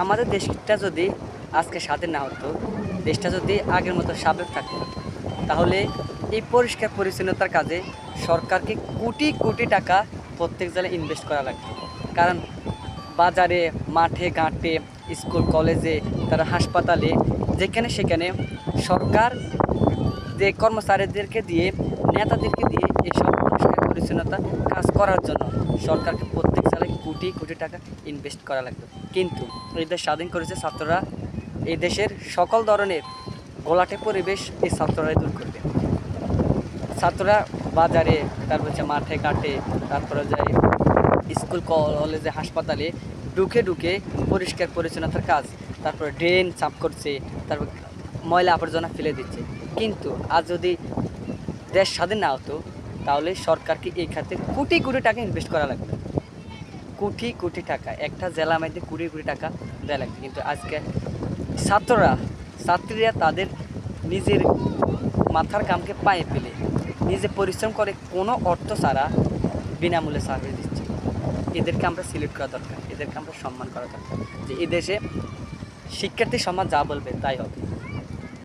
আমাদের দেশটা যদি আজকে স্বাধীন না হতো, দেশটা যদি আগের মতো স্বাভাবিক থাকতো, তাহলে এই পরিষ্কার পরিচ্ছন্নতার কাজে সরকারকে কোটি কোটি টাকা প্রত্যেক জেলায় ইনভেস্ট করা লাগতো। কারণ বাজারে, মাঠে, ঘাটে, স্কুল, কলেজে, তারা হাসপাতালে, যেখানে সেখানে সরকার যে কর্মচারীদেরকে দিয়ে, নেতাদেরকে দিয়ে পরিষ্কার পরিচ্ছন্নতা কাজ করার জন্য সরকারকে প্রত্যেক সালে কোটি কোটি টাকা ইনভেস্ট করা লাগতো কিন্তু এই দেশ স্বাধীন করেছে ছাত্ররা, এই দেশের সকল ধরনের গোলাটে পরিবেশ এই ছাত্ররাই দূর করবে। ছাত্ররা বাজারে, তারপর হচ্ছে মাঠে, ঘাটে, তারপরে যায় স্কুল, কলেজে, হাসপাতালে ঢুকে ঢুকে পরিষ্কার পরিচ্ছন্নতার কাজ, তারপরে ড্রেন সাফ করছে, তারপর ময়লা আবর্জনা ফেলে দিচ্ছে। কিন্তু আজ যদি দেশ স্বাধীন না হতো তাহলে সরকারকে এই খাতে কোটি কোটি টাকা ইনভেস্ট করা লাগবে। কোটি কোটি টাকা, একটা জেলা মধ্যে কোটি কোটি টাকা দেওয়া লাগবে। কিন্তু আজকে ছাত্ররা, ছাত্রীরা তাদের নিজের মাথার কামকে পায়ে পেলে নিজে পরিশ্রম করে কোনো অর্থ ছাড়া বিনামূল্যে সার্ভিস দিচ্ছে। এদেরকে আমরা সিলেক্ট করা দরকার, এদেরকে আমরা সম্মান করা দরকার যে এদেশে শিক্ষার্থী সমাজ যা বলবে তাই হবে।